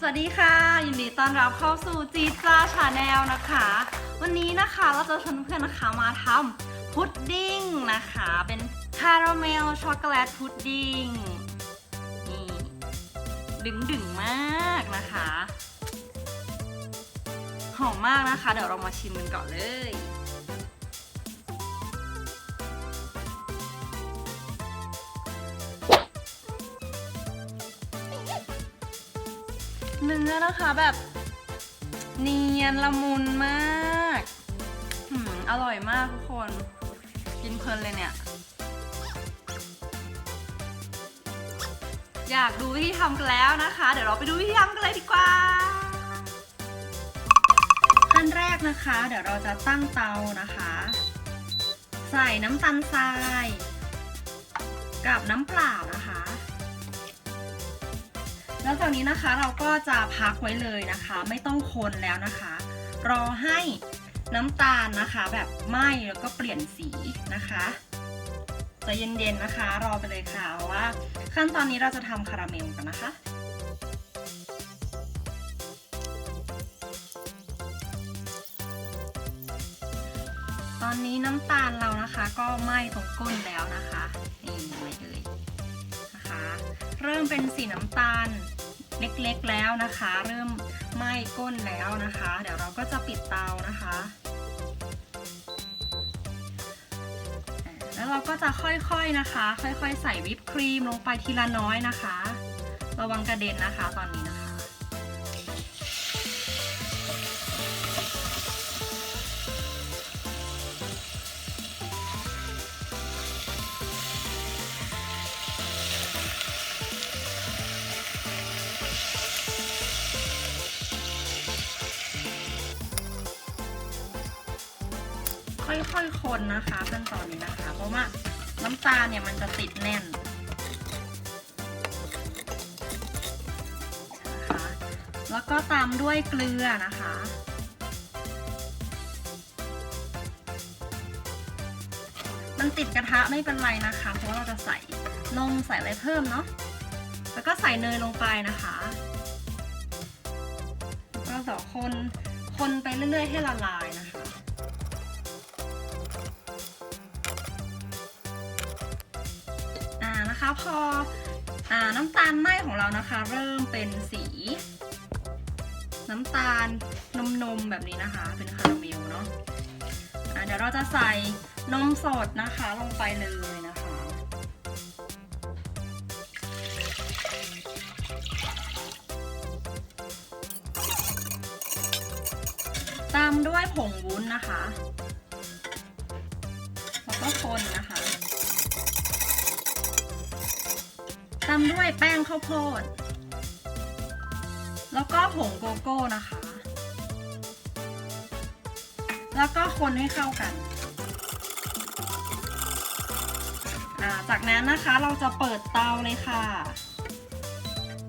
สวัสดีค่ะ ยินดีต้อนรับเข้าสู่จีจ้าชาแนลนะคะ วันนี้นะคะเราจะชวนเพื่อนนะคะมาทำพุดดิ้งนะคะ เป็นคาราเมลช็อกโกแลตพุดดิ้งนี่ดึงดึงๆมากนะคะ หอมมากนะคะ เดี๋ยวเรามาชิมกันก่อนเลย เนื้อนะคะแบบเนียนละมุนมากหืมอร่อยมากทุกคน กินเพลินเลยเนี่ย อยากดูวิธีทำกันแล้วนะคะ เดี๋ยวเราไปดูวิธีทำกันเลยดีกว่าขั้นแรกนะคะ เดี๋ยวเราจะตั้งเตานะคะ ใส่น้ำตาลทราย กับน้ำเปล่านะคะ แล้วจากนี้นะคะเราก็จะพักไว้เลยนะคะ ไม่ต้องคนแล้วนะคะ รอให้น้ำตาลนะคะ แบบไหม้แล้วก็เปลี่ยนสีนะคะจะเย็นๆนะคะ รอไปเลยค่ะว่า ขั้นตอนนี้เราจะทำคาราเมลกันนะคะตอนนี้น้ำตาลเรานะคะ ก็ไหม้ตรงก้นแล้วนะคะนี่เลยเลยนะคะ เริ่มเป็นสีน้ำตาล เล็กๆแล้วนะคะ เริ่มไหม้ก้นแล้วนะคะ เดี๋ยวเราก็จะปิดเตานะคะ แล้วเราก็จะค่อยๆนะคะ ค่อยๆ ใส่วิปครีมลงไปทีละน้อยนะคะ ระวังกระเด็นนะคะตอนนี้นะคะ ค่อยๆคนนะคะขั้นตอนนี้นะคะ เพราะว่าน้ำตาลเนี่ยมันจะติดแน่นนะคะแล้วก็ตามด้วยเกลือนะคะมันติดกระทะไม่เป็นไรนะคะ เพราะาเราจะใส่นมใส่อะไรเพิ่มเนาะ แล้วก็ใส่เนยลงไปนะคะ ก็ต่อคน คนไปเรื่อยๆให้ละลายนะคะ พออน้ำตาลไหม้ของเรานะคะ เริ่มเป็นสี น้ำตาลนมนมแบบนี้นะคะ เป็นคาราเมลเนาะอ่าเดี๋ยวเราจะใส่นมสดนะคะลงไปเลยนะคะ ตามด้วยผงวุ้นนะคะ แล้วก็คนนะคะ ตามด้วยแป้งข้าวโพด แล้วก็ผงโกโก้นะคะ แล้วก็คนให้เข้ากัน จากนั้นนะคะเราจะเปิดเตาเลยค่ะ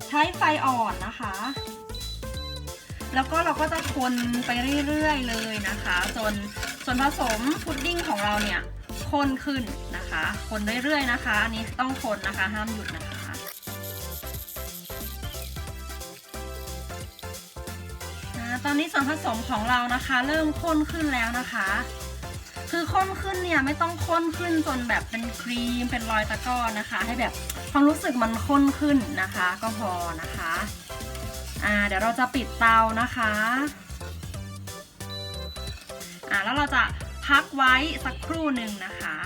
ใช้ไฟอ่อนนะคะ แล้วก็เราก็จะคนไปเรื่อยๆเลยนะคะ จนส่วนผสมพุดดิ้งของเราเนี่ยข้นขึ้นนะคะ คนเรื่อยๆนะคะ อันนี้ต้องคนนะคะ ห้ามหยุดนะคะ ตอนนี้ส่วนผสมของเรานะคะ เริ่มข้นขึ้นแล้วนะคะ คือข้นขึ้นเนี่ยไม่ต้องข้นขึ้นจนแบบเป็นครีมเป็นรอยตะกอนนะคะ ให้แบบความรู้สึกมันข้นขึ้นนะคะ ก็พอนะคะอ่าเดี๋ยวเราจะปิดเตานะคะอ่าแล้วเราจะพักไว้สักครู่หนึ่งนะคะ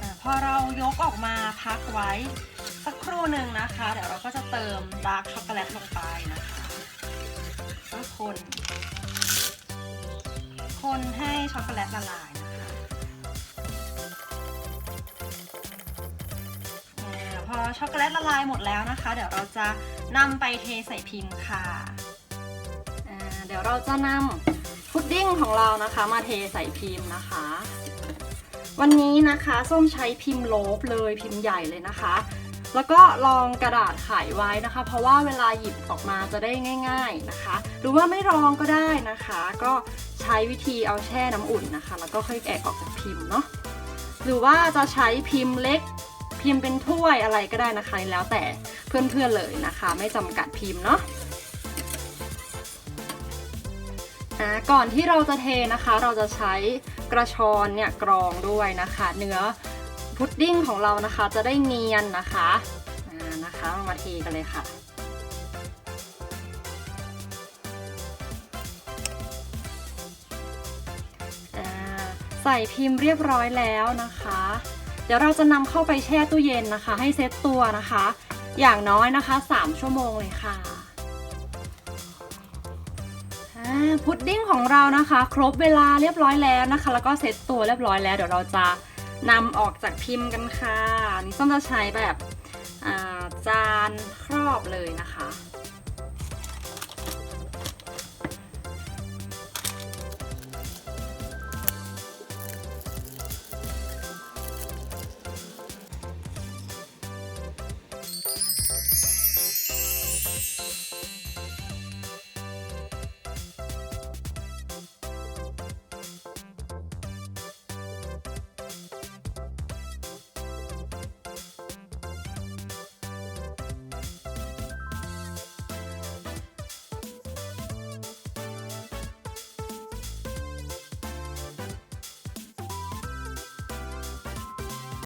อาพอเรายกออกมาพักไว้สักครู่หนึ่งนะคะ เดี๋ยวเราก็จะเติมดาร์กช็อกโกแลตลงไปนะคะ ก็คน คนให้ช็อกโกแลตละลายนะคะพอช็อกโกแลตละลายหมดแล้วนะคะ เดี๋ยวเราจะนำไปเทใส่พิมพ์ค่ะ เดี๋ยวเราจะนำพุดดิ้งของเรานะคะ มาเทใส่พิมพ์นะคะ วันนี้นะคะส้มใช้พิมพ์โลบเลยพิมพ์ใหญ่เลยนะคะ แล้วก็ลองกระดาษไขไว้นะคะ เพราะว่าเวลาหยิบออกมาจะได้ง่าย ๆนะคะ หรือว่าไม่รองก็ได้นะคะ ก็ใช้วิธีเอาแช่น้ำอุ่นนะคะ แล้วก็ค่อยแกะออกจากพิมพ์เนาะหรือว่าจะใช้พิมพ์เล็กพิมพ์เป็นถ้วยอะไรก็ได้นะคะ แล้วแต่เพื่อนๆเลยนะคะ ไม่จำกัดพิมพ์เนาะก่อนที่เราจะเทนะคะ เราจะใช้กระชอนเนี่ยกรองด้วยนะคะ เนื้อ พุดดิ้งของเรานะคะจะได้เนียนนะคะนะคะเรามาเทกันเลยค่ะใส่พิมพ์เรียบร้อยแล้วนะคะ เดี๋ยวเราจะนำเข้าไปแช่ตู้เย็นนะคะ ให้เซตตัวนะคะ อย่างน้อยนะคะ 3 ชั่วโมงเลยค่ะพุดดิ้งของเรานะคะ ครบเวลาเรียบร้อยแล้วนะคะ แล้วก็เซตตัวเรียบร้อยแล้ว เดี๋ยวเราจะ นำออกจากพิมพ์กันค่ะนี่ส้มจะใช้แบบจานครอบเลยนะคะ